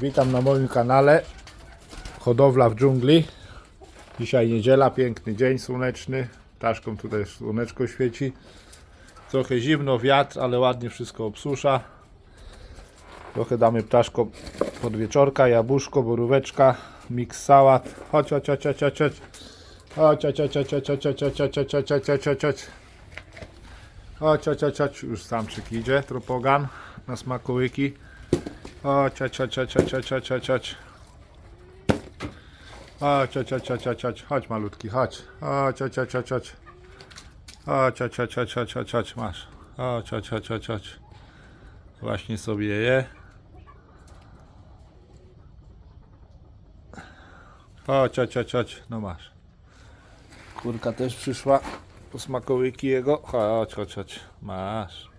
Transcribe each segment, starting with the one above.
Witam na moim kanale Hodowla w dżungli Dzisiaj niedziela, piękny dzień słoneczny Ptaszkom tutaj słoneczko świeci Trochę zimno, wiatr, ale ładnie wszystko obsusza Trochę damy ptaszkom podwieczorka, jabłuszko, boróweczka, miks sałat chodź, chodź, chodź chodź Chodź, chodź, chodź, chodź, chodź, chodź, chodź, chodź, chodź, chodź, chodź, chodź, chodź Chodź, chodź, chodź, chodź, już samczyk idzie, tropogan na smakołyki Chodź, chodź, chodź, chodź, chodź, chodź, chodź, chodź, chodź. Chodź, chodź, chodź, chodź, chodź, chodź, chodź malutki, chodź. Chodź, chodź, chodź, chodź, chodź. Chodź, chodź, chodź, chodź, chodź, chodź, chodź, masz. Chodź, chodź, chodź, chodź, chodź. Właśnie sobie je. Chodź, chodź, chodź, chodź, no masz. Kurka też przyszła po smakołyki jego. Chodź, chodź, chodź, masz.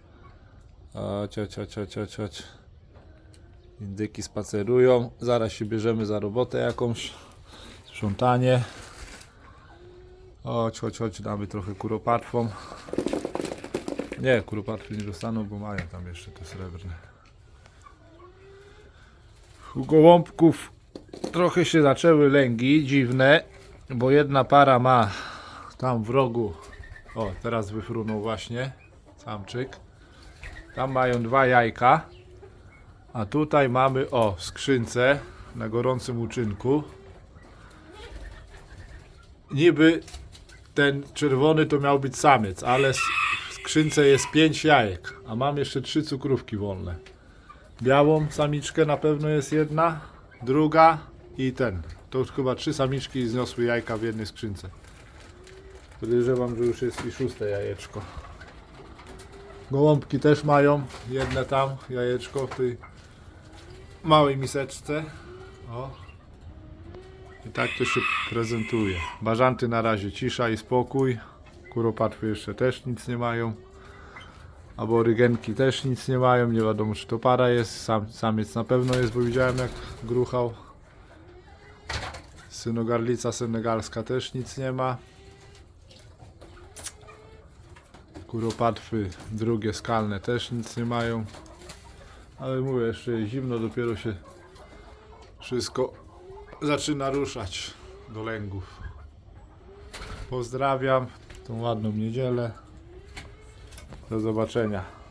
Chodź, chodź, chodź, chodź, chodź, chodź. Indyki spacerują. Zaraz się bierzemy za robotę jakąś. Sprzątanie. Chodź, chodź, chodź, damy trochę kuropatwom. Nie, kuropatwy nie dostaną, bo mają tam jeszcze te srebrne. U gołąbków trochę się zaczęły lęgi dziwne, bo jedna para ma tam w rogu. O, teraz wyfrunął właśnie samczyk. Tam mają dwa jajka. A tutaj mamy, o, skrzynce na gorącym uczynku. Niby ten czerwony to miał być samiec, ale w skrzynce jest 5 jajek, a mam jeszcze trzy cukrówki wolne. Białą samiczkę na pewno jest jedna, druga i ten. To już chyba trzy samiczki zniosły jajka w jednej skrzynce. Podejrzewam, że już jest i szóste jajeczko. Gołąbki też mają jedne tam jajeczko w tej małej miseczce. O. I tak to się prezentuje. Bażanty na razie cisza i spokój. Kuropatwy jeszcze też nic nie mają. Aborygenki też nic nie mają. Nie wiadomo czy to para jest. Sam, samiec na pewno jest, bo widziałem jak gruchał. Synogarlica senegalska też nic nie ma. Kuropatwy drugie skalne też nic nie mają. Ale mówię, jeszcze jest zimno, dopiero się wszystko zaczyna ruszać do lęgów. Pozdrawiam tą ładną niedzielę. Do zobaczenia.